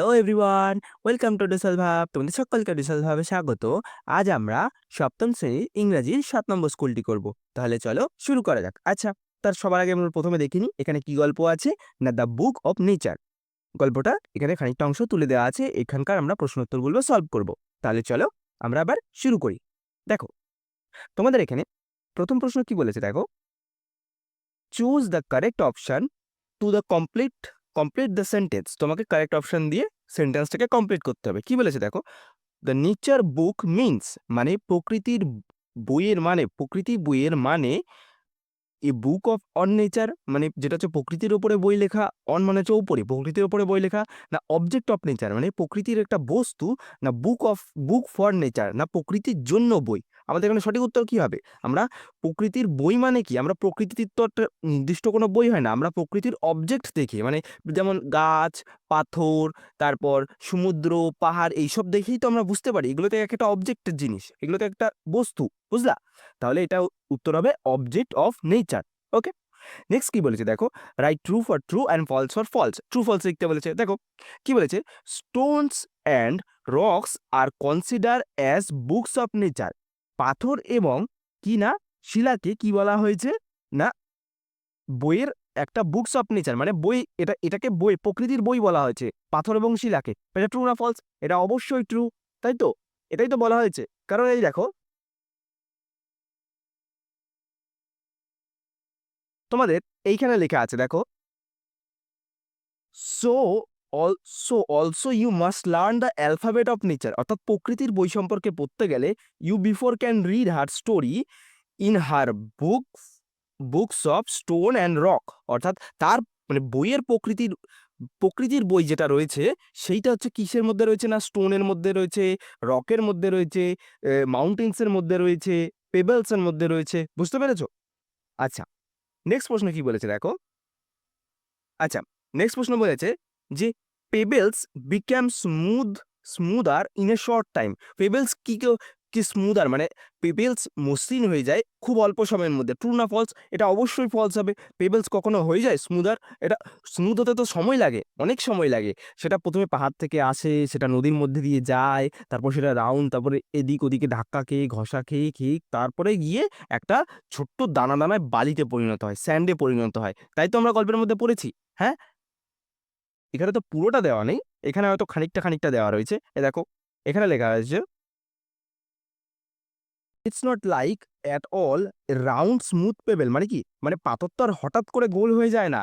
Hello everyone, welcome to ডিসেল ভাব। তোমাদের সকলকে ডিসেল ভাবে স্বাগত। আজ আমরা সপ্তম শ্রেণির ইংরাজির সাত নম্বর স্কুলটি করব। তাহলে চলো শুরু করা যাক। আচ্ছা তার সবার আগে আমরা প্রথমে দেখিনি এখানে কি গল্প আছে? না, দ্য বুক অফ নেচার। গল্পটা এখানে খানিকটা অংশ তুলে দেওয়া আছে। এখানকার আমরা প্রশ্নোত্তরগুলো সলভ করব। তাহলে চলো আমরা আবার শুরু করি। দেখো, তোমাদের এখানে প্রথম প্রশ্ন কি বলেছে? দেখো choose the correct option to the complete complete the sentence তোমাকে কারেক্ট অপশন দিয়ে সেন্টেন্সটাকে কমপ্লিট করতে হবে। কি বলেছে দেখো? দ্য নেচার বুক মিনস মানে প্রকৃতির বইয়ের মানে প্রকৃতি বইয়ের মানে a book of on nature মানে যেটা হচ্ছে প্রকৃতির ওপরে বই লেখা অন মানে হচ্ছে উপরে, প্রকৃতির ওপরে বই লেখা, না অবজেক্ট অফ নেচার মানে প্রকৃতির একটা বস্তু, না book of book for nature না প্রকৃতির জন্য বই। আমাদের এখানে সঠিক উত্তর কি হবে? আমরা প্রকৃতির বই মানে কি? আমরা প্রকৃতির তো একটা নির্দিষ্ট কোনো বই হয় না। আমরা প্রকৃতির অবজেক্ট দেখি। মানে যেমন গাছ, পাথর, তারপর সমুদ্র, পাহাড় এইসব দেখেই তো আমরা বুঝতে পারি। এগুলোতে এক একটা অবজেক্টের জিনিস। এগুলোতে একটা বস্তু, বুঝলা? তাহলে এটা উত্তর হবে object of nature okay next কি বলেছে? দেখো right true for true and false for false true false লিখতে বলেছে। দেখো, কি বলেছে? Stones and rocks are consider as books of nature পাথর এবং কি না, শিলাকে কি বলা হয়েছে? না, বইয়ের একটা বুকস অফ নেচার মানে বই, এটা, এটাকে বই, প্রকৃতির বই বলা হয়েছে, পাথর এবং শিলাকে। এটা ট্রু না ফলস এটা অবশ্যই ট্রু তাই তো? এটাই তো বলা হয়েছে। কারণ এই দেখো, তোমাদের এইখানে লেখা আছে, দেখো। So also also you must learn the alphabet of nature অর্থাৎ প্রকৃতির বই সম্পর্কে পড়তে গেলে you before can read her story in her book books of stone and rock অর্থাৎ তার মানে বইয়ের প্রকৃতির প্রকৃতির বই যেটা রয়েছে, সেইটা হচ্ছে কিসের মধ্যে রয়েছে না? স্টোনের মধ্যে রয়েছে রকের মধ্যে রয়েছে মাউন্টেন্সের মধ্যে রয়েছে পেবেলসের মধ্যে রয়েছে। বুঝতে পেরেছ? আচ্ছা নেক্সট প্রশ্ন কি বলেছে দেখো? আচ্ছা নেক্সট প্রশ্ন বলেছে যে pebbles become smooth smoother in a short time pebbles কি কেউ- কি স্মুদার মানে পেবেলস মসৃণ হয়ে যায় খুব অল্প সময়ের মধ্যে। ট্রু না ফলস এটা অবশ্যই ফলস হবে। পেবেলস কখনো হয়ে যায় স্মুদার এটা স্মুদ হতে তো সময় লাগে, অনেক সময় লাগে। সেটা প্রথমে পাহাড় থেকে আসে, সেটা নদীর মধ্যে দিয়ে যায়, তারপর সেটা রাউন্ড তারপরে এদিক ওদিকে ধাক্কা খেয়ে, ঘষা খেয়ে খেয়ে, তারপরে গিয়ে একটা ছোট্ট দানা দানায় বালিতে পরিণত হয় স্যান্ডে পরিণত হয়। তাই তো আমরা গল্পের মধ্যে পড়েছি হ্যাঁ? এখানে তো পুরোটা দেওয়া নেই। এখানে হয়তো খানিকটা খানিকটা দেওয়া রয়েছে। এ দেখো, এখানে লেখা হয়েছে it's not like at all round smooth pebble মানে কি? মানে পাথর তো আর হঠাৎ করে গোল হয়ে যায় না।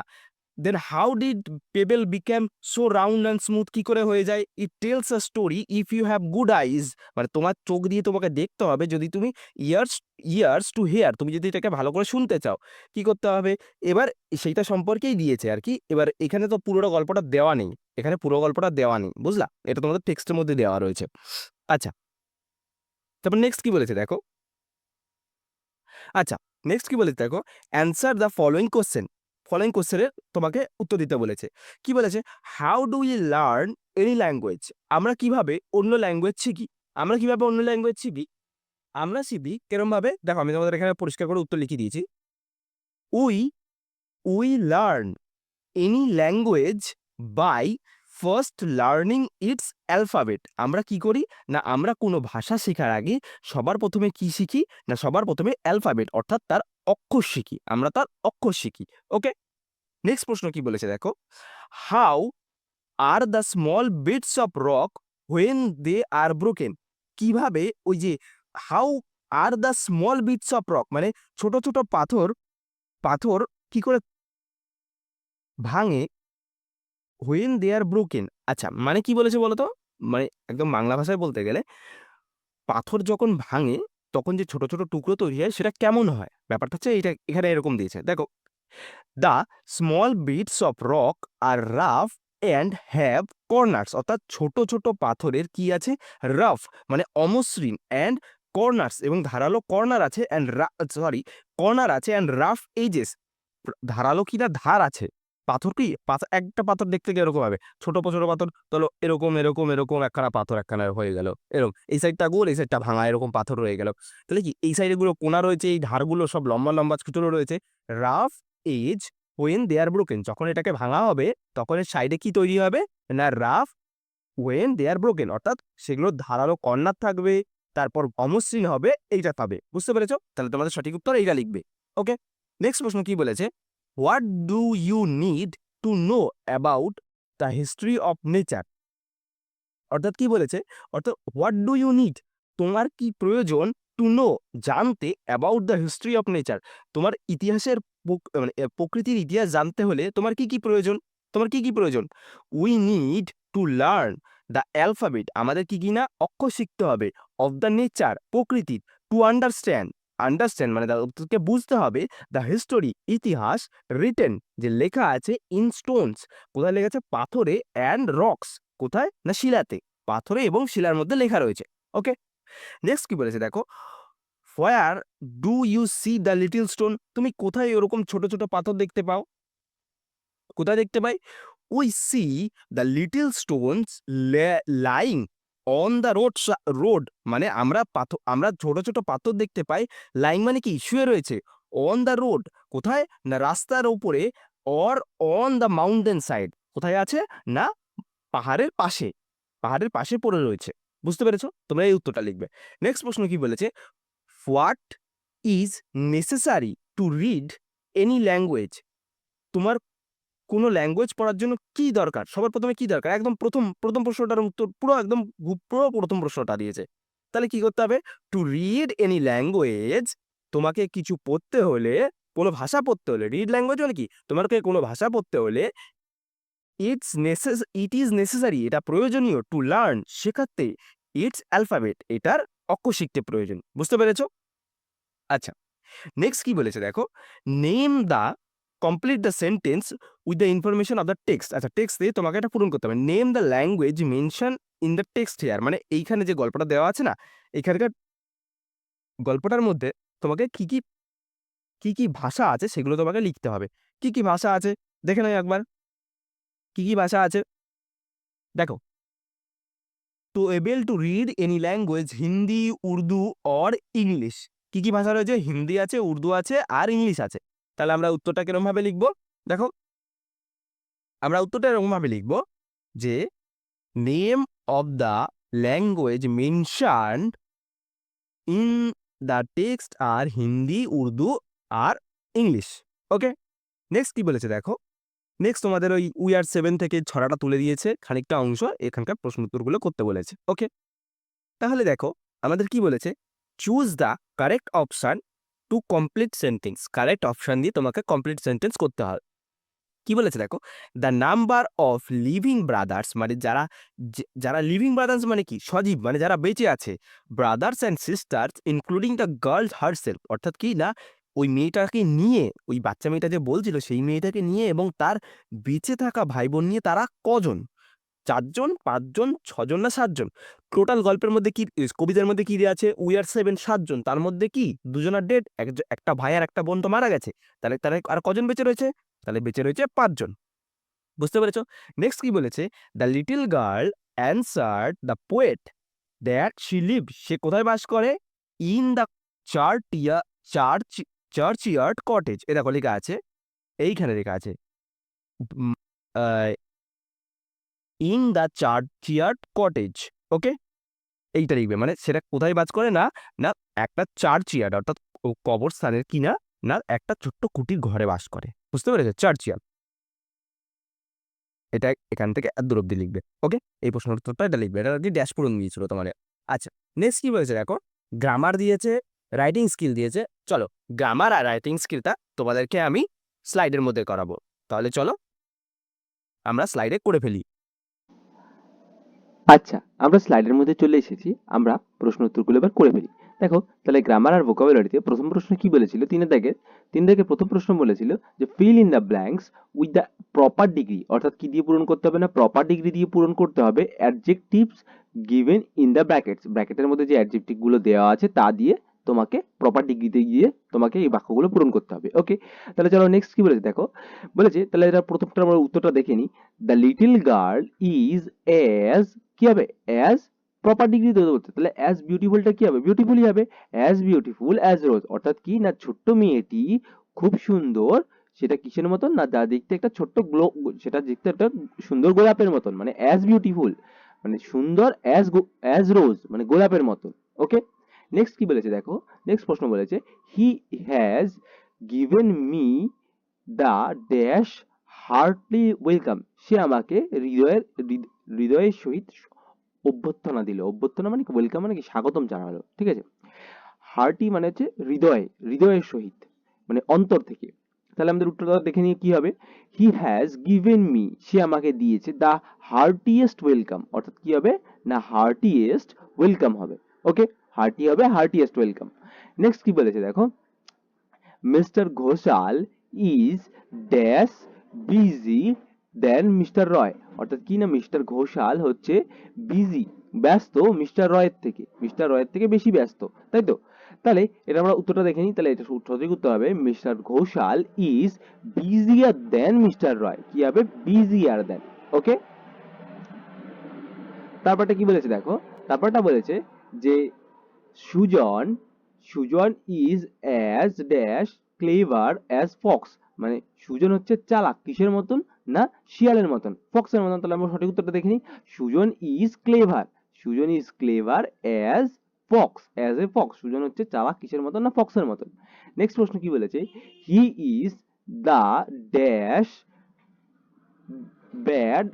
Then how did pebble became so round and smooth কী করে হয়ে যায়? It tells a story if you have good eyes মানে তোমার চোখ দিয়ে তোমাকে দেখতে হবে যদি তুমি ইয়ার্স ইয়ার্স টু হেয়ার তুমি যদি এটাকে ভালো করে শুনতে চাও, কি করতে হবে? এবার সেইটা সম্পর্কেই দিয়েছে আর কি। এবার এখানে তো পুরোটা গল্পটা দেওয়া নেই। এখানে পুরো গল্পটা দেওয়া নেই, বুঝলা? এটা তোমাদের টেক্সটের মধ্যে দেওয়া রয়েছে। আচ্ছা। তারপর নেক্সট কি বলেছে দেখো? আচ্ছা নেক্সট কি বলেছে দেখো? Answer the following question following কোশ্চেনে তোমাকে উত্তর দিতে বলেছে। কি বলেছে? How do you learn any language আমরা কীভাবে অন্য ল্যাঙ্গুয়েজ শিখি? আমরা কীভাবে অন্য ল্যাঙ্গুয়েজ শিখি? আমরা শিখি কেরমভাবে দেখো, আমি তোমাদের এখানে পরিষ্কার করে উত্তর লিখে দিয়েছি। We we learn any language by first learning its alphabet আমরা কি করি? না, আমরা কোনো ভাষা শেখার আগে সবার প্রথমে কি শিখি? না, সবার প্রথমে অ্যালফাবেট অর্থাৎ তার অক্ষর শিখি। আমরা তার অক্ষর শিখি ওকে নেক্সট প্রশ্ন কি বলেছে দেখো? How are the small bits of rock when they are broken কীভাবে ওই যে how are the small bits of rock মানে ছোট ছোট পাথর পাথর কি করে ভাঙে হোয়েন দে আর ব্রোকেন আচ্ছা মানে কি বলেছে বলো তো মানে একদম বাংলা ভাষায় বলতে গেলে, পাথর যখন ভাঙে, তখন যে ছোট ছোট টুকরো তৈরি হয়, সেটা কেমন হয়? ব্যাপারটা হচ্ছে এটা এখানে এরকম দিয়েছে। দেখো the small bits of rock are rough and have corners অর্থাৎ ছোট ছোট পাথরের কি আছে? রাফ মানে অমসৃণ অ্যান্ড কর্নার্স এবং ধারালো কর্নার আছে অ্যান্ড সরি কর্নার আছে অ্যান্ড রাফ এজেস ধারালো কিনা ধার আছে। পাথর কি? পাথর একটা পাথর দেখতে গিয়ে এরকম হবে। ছোট ছোট পাথর, তাহলে এরকম এরকম এরকম একখানা পাথর একখানা হয়ে গেল। এরকম, এই সাইডটা গোল, এই সাইডটা ভাঙা, এরকম পাথর রয়ে গেল। তাহলে কি এই সাইডে গুলো কোনা রয়েছে? এই ধারগুলো সব লম্বা লম্বা ছোটো রয়েছে। Rough edge when they are broken যখন এটাকে ভাঙা হবে, তখন এর সাইডে কি তৈরি হবে? না rough when they are broken অর্থাৎ সেগুলো ধারালো কর্নার থাকবে, তারপর অমসৃণ হবে, এইটা পাবে। বুঝতে পেরেছ? তাহলে তোমাদের সঠিক উত্তর এইটা লিখবে। ওকে নেক্সট প্রশ্ন কি বলেছে? What do you need to know about the history of nature? অর্থাৎ কি বলেছে? অর্থাৎ হোয়াট ডু ইউ নিড? তোমার কি প্রয়োজন টু নো, জানতে about the history of nature? তোমার ইতিহাসের মানে প্রকৃতির ইতিহাস জানতে হলে তোমার কি কি প্রয়োজন? তোমার কি কি প্রয়োজন? We need to learn the alphabet. আমাদের কি কি না? অক্ষর শিখতে হবে। অফ দ্য নেচার প্রকৃতির টু আন্ডারস্ট্যান্ড। আন্ডারস্ট্যান্ড মানে তাদেরকে বুঝতে হবে দ্য হিস্টোরি ইতিহাস রিটেন যে লেখা আছে ইন স্টোনস কোথায় লেখা আছে? পাথরে অ্যান্ড রক্স কোথায়? না শিলাতে, পাথরে এবং শিলার মধ্যে লেখা রয়েছে ওকে নেক্সট কি বলেছে দেখো? Where do you see the little stone তুমি কোথায় ওরকম ছোট ছোট পাথর দেখতে পাও? কোথায় দেখতে পাই? We see the little stones lying on the road road মানে আমরা পাথর আমরা ছোট ছোট পাথর দেখতে পাই লাইং মানে কি? শুয়ে রয়েছে। অন দ্য রোড কোথায়? না রাস্তার ওপরে or on the mountain side কোথায় আছে? না পাহাড়ের পাশে পাহাড়ের পাশে পড়ে রয়েছে। বুঝতে পেরেছ? তোমরা এই উত্তরটা লিখবে। নেক্সট প্রশ্ন কি বলেছে? What is necessary to read any language তোমার কোনো ল্যাঙ্গুয়েজ পড়ার জন্য কি দরকার? সবার প্রথমে কি দরকার? একদম প্রথম প্রথম প্রশ্নটার উত্তর পুরো একদম পুরো প্রথম প্রশ্নটা দিয়েছে। তাহলে কি করতে হবে? টু রিড এনি ল্যাঙ্গুয়েজ তোমাকে কিছু পড়তে হলে, কোনো ভাষা পড়তে হলে রিড ল্যাঙ্গুয়েজ মানে কি? তোমাকে কোনো ভাষা পড়তে হলে it's necess it is necessary এটা প্রয়োজনীয় টু লার্ন শেখাতে ইটস অ্যালফাবেট এটার অক্ষর শিখতে প্রয়োজন। বুঝতে পেরেছ? আচ্ছা নেক্সট কি বলেছে দেখো? Name the complete the sentence with the information of the text আচ্ছা টেক্সট দিয়ে তোমাকে এটা পূরণ করতে হবে। Name the language mention in the text here মানে এইখানে যে গল্পটা দেওয়া আছে না, এইখানকার গল্পটার মধ্যে তোমাকে কি কি কি কি ভাষা আছে সেগুলো তোমাকে লিখতে হবে। কি কি ভাষা আছে? দেখে নাও একবার। কি কি ভাষা আছে? দেখো। To able to read any language Hindi Urdu or English কি কি ভাষা রয়েছে? হিন্দি আছে উর্দু আছে আর ইংলিশ আছে। তাহলে আমরা উত্তরটা কিরমভাবে লিখব? দেখো। আমরা উত্তরটা এরকমভাবে লিখব যে name of the language mentioned in the text are Hindi Urdu R English okay next কি বলেছে দেখো? নেক্সট তোমাদের ওই উই আর সেভেন থেকে ছড়াটা তুলে দিয়েছে, খানিকটা অংশ এখানকার প্রশ্ন উত্তরগুলো করতে বলেছে। ওকে তাহলে দেখো, আমাদের কি বলেছে? Choose the correct option to complete sentence. Correct option দিয়ে তোমাকে কমপ্লিট সেন্টেন্স করতে হবে কি বলেছে দেখো? The number of living brothers মানে যারা যারা লিভিং ব্রাদার্স মানে কি? সজীব মানে যারা বেঁচে আছে। Brothers and sisters, including the girl herself অর্থাৎ কি না? ওই মেয়েটাকে নিয়ে, ওই বাচ্চা মেয়েটা যে বলছিল, সেই মেয়েটাকে নিয়ে এবং তার বেঁচে থাকা ভাই বোন নিয়ে তারা কজন? চারজন পাঁচজন ছজন না সাতজন টোটাল গল্পের মধ্যে কি কবিতার মধ্যে কি দেওয়া আছে? উই আর সেভেন সাতজন তার মধ্যে কি? দুজনের ডেড একটা ভাই আর একটা বোন তো মারা গেছে। তাহলে তারা আর কজন বেঁচে রয়েছে? তাহলে বেঁচে রয়েছে পাঁচজন বুঝতে পেরেছ? নেক্সট কি বলেছে? The little girl answered the poet that she live সে কোথায় বাস করে? In the chart year church churchyard cottage এ দেখো লেখা আছে। এইখানে লেখা আছে। In the churchyard cottage okay এইটা লিখবে মানে সেটা কোথায় বাজ করে? না না একটা চার্চিয়ার্ড অর্থাৎ ও কবরস্থানের কিনা, না একটা ছোট্ট কুটির ঘরে বাস করে, বুঝতে পেরেছ? চার্চিয়ার্ড এটা এখান থেকে এত অব্দি লিখবে ওকে এই প্রশ্নের উত্তরটা এটা লিখবে, এটা দিয়ে ড্যাশ পূরণ দিয়েছিল তোমার। আচ্ছা নেক্সট কি বলেছে দেখো? গ্রামার দিয়েছে রাইটিং স্কিল দিয়েছে, চলো গ্রামার আর রাইটিং স্কিলটা তোমাদেরকে আমি স্লাইডের মধ্যে করাবো। তাহলে চলো, আমরা স্লাইডে করে ফেলি। আচ্ছা আমরা স্লাইডের মধ্যে চলে এসেছি। আমরা প্রশ্ন উত্তরগুলো এবার করে ফেলি। দেখো, তাহলে গ্রামার আর ভোকাবুলারিতে প্রথম প্রশ্ন কি বলেছিল? তিন দাগের। তিন দেখে প্রথম প্রশ্ন বলেছিল, যে fill in the blanks with the proper degree অর্থাৎ কি দিয়ে পূরণ করতে হবে না? প্রপার ডিগ্রি দিয়ে পূরণ করতে হবে। Adjectives given in the brackets ব্র্যাকেটের মধ্যে যে অ্যাডজেক্টিভগুলো দেওয়া আছে, তা দিয়ে তোমাকে প্রপার ডিগ্রিতে গিয়ে তোমাকে এই বাক্যগুলো পূরণ করতে হবে। ওকে তাহলে চলো নেক্সট কি বলেছে? দেখো, বলেছে, তাহলে এটা প্রথমটা আমরা উত্তরটা দেখে নিই। The little girl is as কি হবে? অ্যাজ প্রপার ডিগ্রি তৈরি করতে তাহলে অ্যাজ বিউটিফুলটা কি হবে? বিউটিফুলই হবে। অ্যাজ বিউটিফুল অ্যাজ রোজ অর্থাৎ কি? না ছোট্ট মেয়েটি খুব সুন্দর, সেটা কিসের মতন? না যা দেখতে একটা ছোট্ট গ্লো, সেটা দেখতে একটা সুন্দর গোলাপের মতন। মানে অ্যাজ বিউটিফুল মানে সুন্দর অ্যাজ অ্যাজ রোজ মানে গোলাপের মতন। ওকে নেক্সট কি বলেছে দেখো? নেক্সট প্রশ্ন বলেছে he has given me the dash heartily welcome সে আমাকে হৃদয়ের হৃদয়ের সহিত অভ্যর্থনা দিল। অভ্যর্থনা মানে কি? ওয়েলকাম মানে কি? স্বাগতম জানালো। ঠিক আছে? হার্টি মানে হচ্ছে হৃদয়, হৃদয়ের সহিত মানে অন্তর থেকে। তাহলে আমাদের উত্তরটা দেখে নিয়ে কি হবে? হি হ্যাজ গিভেন মি সে আমাকে দিয়েছে দ্য হার্টিয়েস্ট ওয়েলকাম অর্থাৎ কি হবে? না হার্টিয়েস্ট ওয়েলকাম হবে। ওকে হার্টি হবে হার্টিয়েস্ট ওয়েলকাম নেক্সট কি বলেছে দেখো? Mister Ghoshal is dash busy than mister Roy অর্থাৎ কি না মিস্টার ঘোষাল হচ্ছে বিজি ব্যস্ত মিস্টার রয়ের থেকে। মিস্টার রয়ের থেকে বেশি ব্যস্ত, তাই তো? তাহলে এটা আমরা উত্তরটা দেখে নিই, তাহলে এটা সু- সঠিক উত্তর হবে mister Ghoshal is busier than mister Roy কি হবে? বিজিয়ার দেন ওকে তারপরটা কি বলেছে দেখো? তারপরটা বলেছে যে Sujan Sujan is as dash clever as fox মানে সুজন হচ্ছে চালাক, কিসের মতন না শিয়ালের মতন ফক্সের মতন, তাহলে আমরা সঠিক উত্তরটা দেখে নিই। Sujan is clever Sujan is clever as fox as a fox Sujan হচ্ছে চালাক, কিসের মতন না ফক্সের মতন। নেক্সট প্রশ্ন কি বলেছে? He is the dash bad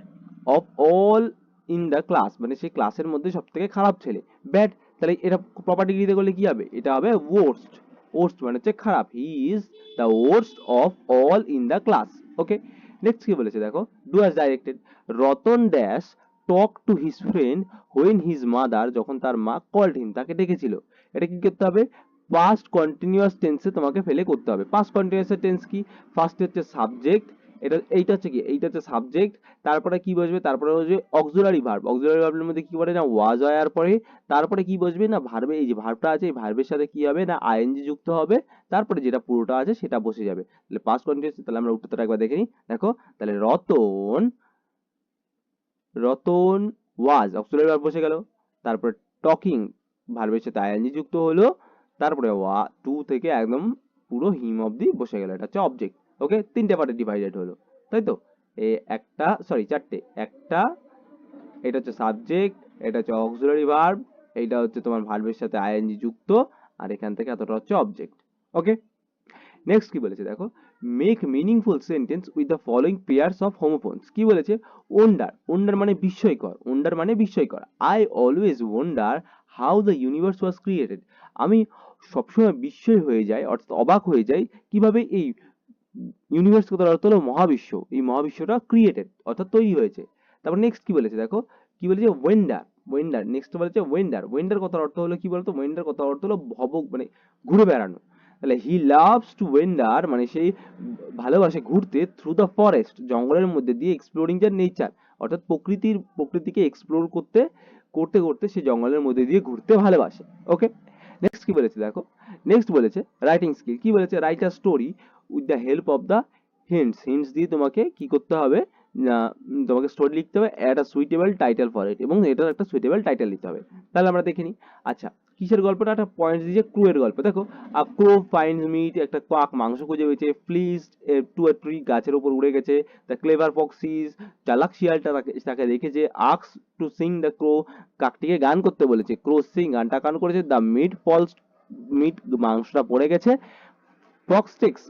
of all in the class মানে সেই ক্লাসের মধ্যে সব থেকে খারাপ ছেলে। ব্যাড তাহলে এটা প্রপার্টি ডিগ্রিতে করলে কি হবে? এটা হবে ওর্স্ট ওর্স্ট মানে হচ্ছে খারাপ। He is the worst of all in the class okay next কি বলেছে দেখো? Do as directed Ratan dash talk to his friend when his mother যখন তার মা কল্ড হিম তাকে ডেকেছিল। এটা কি করতে হবে? পাস্ট কন্টিনিউয়াস টেন্সে তোমাকে ফেলে করতে হবে। পাস্ট কন্টিনিউয়াস টেন্স কি? ফার্স্ট হচ্ছে সাবজেক্ট এটা, এইটা হচ্ছে কি? এইটা হচ্ছে সাবজেক্ট তারপরে কি বসবে? তারপরে বসবে অক্সিলারি ভার্ব অক্সিলারি ভার্বের মধ্যে কি করে না? ওয়াজ আয়ার পরে। তারপরে কি বসবে না? ভার্বে এই যে ভার্বটা আছে, এই ভার্বের সাথে কি হবে না? আইএনজি যুক্ত হবে। তারপরে যেটা পুরোটা আছে, সেটা বসে যাবে। তাহলে পাস্ট কন্টিনিউয়াস তাহলে আমরা উত্তরটা একবার দেখে নিই। দেখো, তাহলে Ratan Ratan was auxiliary verb বসে গেল। তারপরে টকিং ভার্বের সাথে আইএনজি যুক্ত হলো। তারপরে ওয়া টু থেকে একদম পুরো হিম অবধি বসে গেল। এটা হচ্ছে অবজেক্ট ওকে? তিনটে পার্টে ডিভাইডেড হলো, তাই তো? এ একটা সরি চারটে। একটা, এটা হচ্ছে সাবজেক্ট এটা হচ্ছে অক্সিলারি ভার্ব এইটা হচ্ছে তোমার ভার্বের সাথে আইএনজি যুক্ত, আর এখান থেকে এতটা হচ্ছে অবজেক্ট ওকে? নেক্সট কি বলেছে দেখো? Make meaningful sentence with the following pairs of homophones কি বলেছে? ওন্ডার ওন্ডার মানে বিস্ময়কর ওন্ডার মানে বিস্ময়কর। I always wonder how the universe was created আমি সবসময় বিস্ময় হয়ে যাই, অর্থাৎ অবাক হয়ে যাই কীভাবে এই ইউনিভার্স কথার অর্থ হলো মহাবিশ্ব। এই মহাবিশ্বটা ক্রিয়েটেড অর্থাৎ তৈরি হয়েছে। তারপর নেক্সট কি বলেছে? দেখো, কি বলেছে? ওয়েন্ডার ওয়েন্ডার নেক্সট বলেছে ওয়েন্ডার ওয়েন্ডার কথার অর্থ হলো কি বলতো? ওয়েন্ডার কথার অর্থ হলো ভব মানে ঘুরে বেড়ানো। তাহলে হি লাভস টু ওয়েন্ডার মানে সেই ভালোবাসে ঘুরতে থ্রু দ্য ফরেস্ট জঙ্গলের মধ্যে দিয়ে এক্সপ্লোরিং দ্য নেচার অর্থাৎ প্রকৃতির, প্রকৃতিকে এক্সপ্লোর করতে করতে করতে সে জঙ্গলের মধ্যে দিয়ে ঘুরতে ভালোবাসে। ওকে নেক্সট কি বলেছে? দেখো নেক্সট বলেছে রাইটিং স্কিল কি বলেছে? Write a story with the help of the hints hints দিয়ে তোমাকে কি করতে হবে? তোমাকে স্টোরি লিখতে হবে add a suitable title for it এবং এটার একটা সুইটেবল টাইটেল দিতে হবে। তাহলে আমরা দেখে নিই। আচ্ছা কিসের গল্পটা? একটা পয়েন্ট দিয়েছে ক্রুয়ের গল্প। দেখো, আ ক্রো ফাইন্ড মিট একটা কাক মাংস খুঁজে পেয়েছে প্লিজ টু এ ট্রি গাছের উপর উড়ে গেছে দ্য ক্লেভার ফক্সিস চালাক শিয়ালটা তাকে দেখেছে asks to sing the crow কাকটিকে গান করতে বলেছে ক্রো সিং গানটা গান করেছে দ্য মিট ফলস মিট মাংসটা পড়ে গেছে ফক্স টেক্স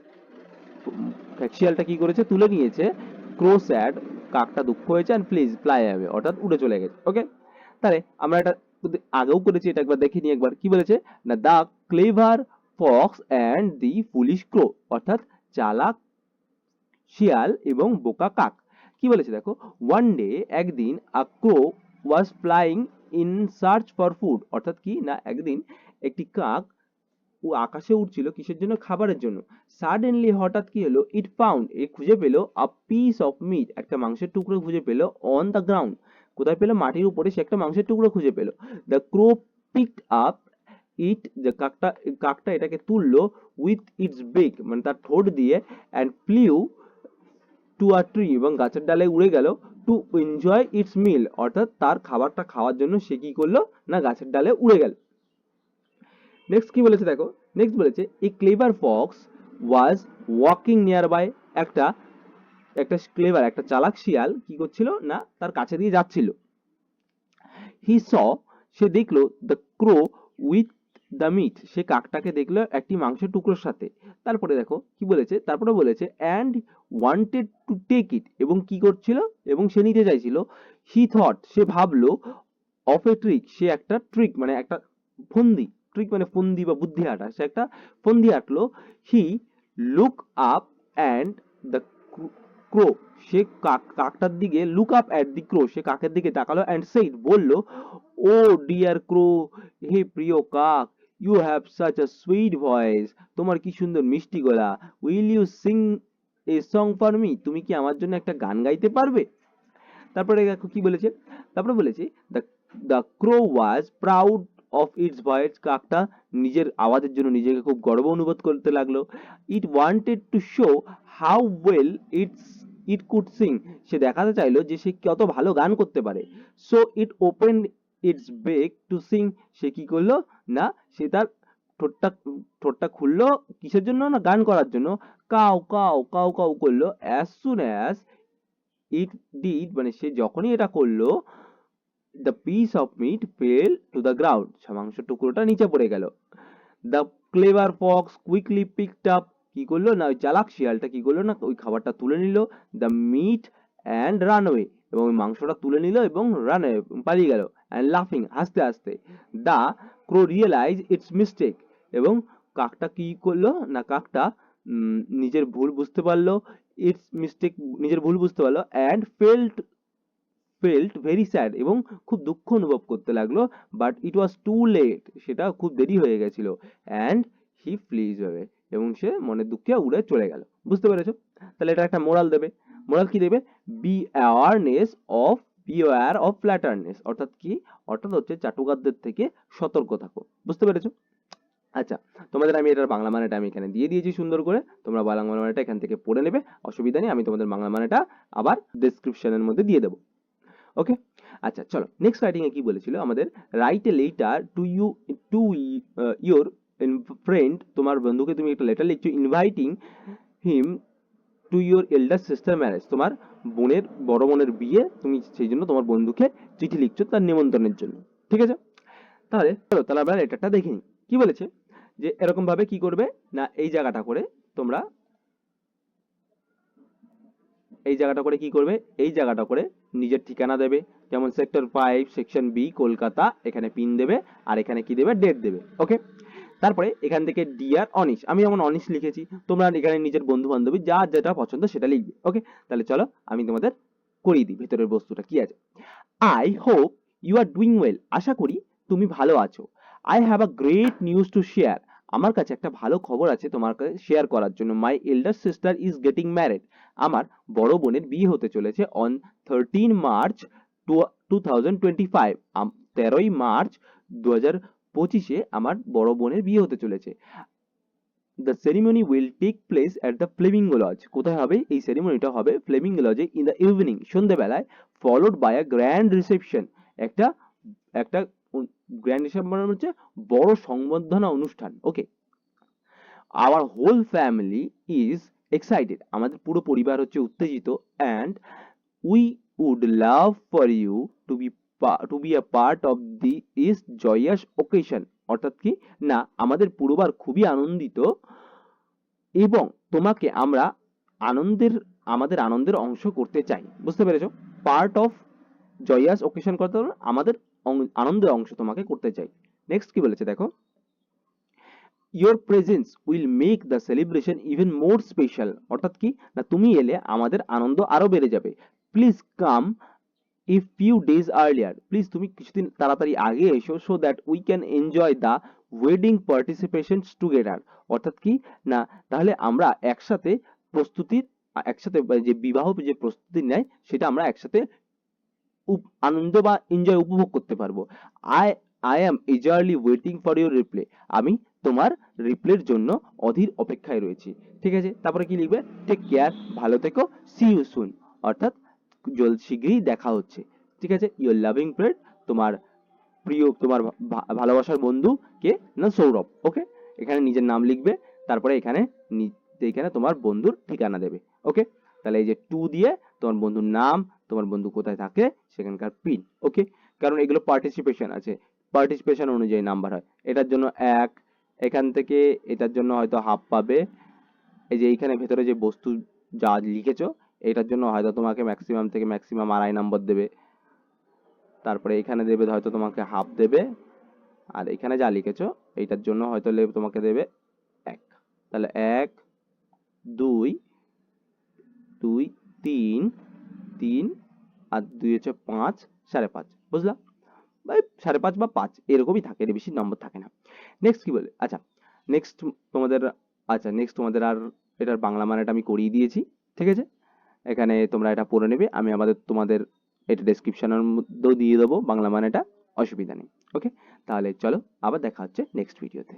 শিয়ালটা কি করেছে? তুলে নিয়েছে। ক্রো স্যাড কাকটা দুঃখ হয়েছে অ্যান্ড প্লিজ ফ্লাই যাবে অর্থাৎ উড়ে চলে গেছে ওকে তাহলে আমরা এটা আগেও করেছি, এটা একবার দেখে নিই একবার। কি বলেছে? না the clever fox and the foolish crow অর্থাৎ চালাক শিয়াল এবং বোকা কাক। কি বলেছে দেখো? ওয়ান ডে একদিন a crow was flying in search for food অর্থাৎ কি? না, একদিন একটি কাক ও আকাশে উঠছিল কিসের জন্য? খাবারের জন্য। সাডেনলি হঠাৎ কি হলো? ইট পাউন্ড এ খুঁজে পেল আ পিস অফ মিট একটা মাংসের টুকরো খুঁজে পেল অন দ্য গ্রাউন্ড কোথায় পেল? মাটির উপরে সে একটা মাংসের টুকরো খুঁজে পেল। The crow picked up it যে কাকটা কাকটা এটাকে তুললো উইথ ইটস বেক মানে তার ঠোঁট দিয়ে and flew to a tree এবং গাছের ডালে উড়ে গেল টু এনজয় ইটস মিল অর্থাৎ তার খাবারটা খাওয়ার জন্য সে কি করল? না, গাছের ডালে উড়ে গেল। নেক্সট কি বলেছে দেখো? নেক্সট বলেছে a clever fox was walking near by একটা একটা ক্লেভার একটা চালাক শিয়াল কি করছিল? না, তার কাছে দিয়ে যাচ্ছিল। হি স সে দেখল the crow with the meat সে কাকটাকে দেখল একটি মাংসের টুকরোর সাথে। তারপরে দেখো, কি বলেছে? তারপরে বলেছে and wanted to take it এবং কি করছিল? এবং সে নিতে চাইছিল। হি থট সে ভাবলো অফ এ ট্রিক সে একটা ট্রিক মানে একটা ফন্দি। ট্রিক মানে ফন্দি বা বুদ্ধি হাঁটা সে একটা ফন্দি আঁটলো। He look up and the crow সে কাক, কাকটার দিকে look up at the crow সে কাকের দিকে তাকালো অ্যান্ড সেইড বলল, ও ডিয়ার ক্রো হে প্রিয় কাক you have such a sweet voice তোমার কি সুন্দর মিষ্টি গলা will you sing a song for me তুমি কি আমার জন্য একটা গান গাইতে পারবে? তারপরে দেখো কি বলেছে, তারপরে বলেছে the the crow was proud of its voice কাকটা নিজের আওয়াজের জন্য নিজেকে খুব গর্ব অনুভব করতে লাগল। It wanted to show how well its it could sing সে দেখাতে চাইলো যে সে কত ভালো গান করতে পারে। So it open its beak to sing সে কি করল? না, সে তার ঠোঁটটা ঠোঁটটা খুললো কিসের জন্য? না, গান করার জন্য। কাউ কাউ কাউ কাউ করল। As soon as it did মানে সে যখনই এটা করল the piece of meat fell to the ground মাংসের টুকরোটা নিচে পড়ে গেল। The clever fox quickly picked up কি করল না? ওই চালাক শিয়ালটা কি করল না? ওই খাবারটা তুলে নিল। দ্য মিট অ্যান্ড রানওয়ে এবং ওই মাংসটা তুলে নিল এবং রানওয়ে পালিয়ে গেল। অ্যান্ড লাফিং হাসতে হাসতে। The crow realise its mistake এবং কাকটা কি করল না? কাকটা নিজের ভুল বুঝতে পারল। ইটস মিস্টেক নিজের ভুল বুঝতে পারল। And felt felt very sad এবং খুব দুঃখ অনুভব করতে লাগল but it was too late সেটা খুব দেরি হয়ে গেছিল অ্যান্ড হি ফ্লিজ হবে এবং সে মনের দুঃখে উড়ে চলে গেল, বুঝতে পেরেছ? তাহলে এটা একটা মোরাল দেবে মোরাল কি দেবে? Be awareness of be aware of flatterness অর্থাৎ কি? অর্থাৎ হচ্ছে চাটুকারদের থেকে সতর্ক থাকো, বুঝতে পেরেছ? আচ্ছা তোমাদের আমি এটার বাংলা মানেটা আমি এখানে দিয়ে দিয়েছি সুন্দর করে, তোমরা বাংলা মানেটা এখান থেকে পড়ে নেবে, অসুবিধা নেই, আমি তোমাদের বাংলা মানেটা আবার ডেসক্রিপশনের মধ্যে দিয়ে দেবো। ওকে আচ্ছা চলো নেক্সট রাইটিং এ কি বলেছিল? আমাদের write a letter to you to your friend তোমার বন্ধুকে তুমি একটা লেটার লিখছো inviting him to your elder sister marriage তোমার বোনের, বড় বোনের বিয়ে, তুমি সেই জন্য তোমার বন্ধুকে চিঠি লিখছো তার নিমন্ত্রণের জন্য। ঠিক আছে? তাহলে, চলো, তাহলে আমরা লেটারটা দেখে নিই। কি বলেছে? যে এরকম ভাবে কি করবে? না, এই জায়গাটা করে তোমরা, এই জায়গাটা করে কি করবে? এই জায়গাটা করে নিজের ঠিকানা দেবে, যেমন sector five section B Kolkata, এখানে পিন দেবে, আর এখানে কি দেবে? ডেট দেবে ওকে তারপরে এখান থেকে ডিয়ার অনিশ, আমি যেমন অনিশ লিখেছি, তোমরা এখানে নিজের বন্ধু বান্ধবী যা যেটা পছন্দ সেটা লিখবে ওকে তাহলে চলো আমি তোমাদের করিয়ে দিই, ভেতরের বস্তুটা কি আছে? I hope you are doing well আশা করি তুমি ভালো আছো। I have a great news to share আমার কাছে একটা ভালো খবর আছে তোমার কাছে শেয়ার করার জন্য my elder sister is getting married আমার বড় বোনের বিয়ে হতে চলেছে on thirteen March two thousand twenty five তেরোই মার্চ দু হাজার পঁচিশে আমার বড় বোনের বিয়ে হতে চলেছে। The ceremony will take place at the Flamingo Lodge কোথায় হবে? এই সেরিমনিটা হবে ফ্লেমিঙ্গো লজে ইন দ্য ইভিনিং সন্ধ্যেবেলায় followed by a grand reception একটা একটা গ্র্যান্ড রিসেপশন মানে হচ্ছে বড় সংবর্ধনা অনুষ্ঠান। Okay our whole family is excited আমাদের পুরো পরিবার হচ্ছে উত্তেজিত and we would love for you to be to be a part of the this joyous occasion অর্থাৎ কি? না, আমাদের পুরোবার খুবই আনন্দিত এবং তোমাকে আমরা আনন্দের, আমাদের আনন্দের অংশ করতে চাই। বুঝতে পেরেছ? পার্ট অফ জয়াস ওকেশন করতে আমাদের আনন্দের অংশ তোমাকে করতে চাই। নেক্সট কি বলেছে দেখো? Your presence will make the celebration even more special অর্থাৎ কি? না, তুমি এলে আমাদের আনন্দ আরও বেড়ে যাবে। Please come if few days earlier please তুমি কিছুদিন তাড়াতাড়ি আগে এসো so that we can enjoy the wedding participation together অর্থাৎ কি? না, তাহলে আমরা একসাথে প্রস্তুতির একসাথে যে বিবাহ যে প্রস্তুতি নেয়, সেটা আমরা একসাথে আনন্দ বা এনজয় উপভোগ করতে পারব। I I am eagerly waiting for your reply আমি তোমার রিপ্লের জন্য অধীর অপেক্ষায় রয়েছি। ঠিক আছে? তারপরে কি লিখবে? টেক কেয়ার ভালো থেকো সি ইউ সুন অর্থাৎ জল শীঘ্রই দেখা হচ্ছে। ঠিক আছে? ইউর লাভিং ফ্রেন্ড তোমার প্রিয়, তোমার ভালোবাসার বন্ধু কে না সৌরভ ওকে এখানে নিজের নাম লিখবে, তারপরে এখানে এখানে তোমার বন্ধুর ঠিকানা দেবে ওকে তাহলে এই যে টু দিয়ে তোমার বন্ধুর নাম, তোমার বন্ধু কোথায় থাকে, সেখানকার পিন ওকে কারণ এগুলো পার্টিসিপেশন আছে। পার্টিসিপেশন অনুযায়ী নাম্বার হয়। এটার জন্য এক এখান থেকে এটার জন্য হয়তো হাফ পাবে। এই যে এইখানে ভেতরে যে বস্তু যা লিখেছো, এটার জন্য হয়তো তোমাকে ম্যাক্সিমাম থেকে ম্যাক্সিমাম আড়াই নম্বর দেবে। তারপরে এখানে দেবে হয়তো তোমাকে হাফ দেবে। আর এখানে যা লিখেছো এইটার জন্য হয়তো তোমাকে দেবে এক। তাহলে এক, দুই দুই, তিন তিন, আর দুই হচ্ছে পাঁচ, সাড়ে পাঁচ। বুঝলা? সাড়ে পাঁচ বা পাঁচ, এরকমই থাকে, এর বেশি নম্বর থাকে না। নেক্সট কি বলে? আচ্ছা নেক্সট তোমাদের আচ্ছা নেক্সট তোমাদের আর এটার বাংলা মানেটা আমি করিয়ে দিয়েছি, ঠিক আছে? এখানে তোমরা এটা পড়ে নেবে, আমি আমাদের, তোমাদের এটা ডেসক্রিপশনের মধ্যেও দিয়ে দেবো বাংলা মানেটা, অসুবিধা নেই ওকে তাহলে চলো, আবার দেখা হচ্ছে নেক্সট ভিডিওতে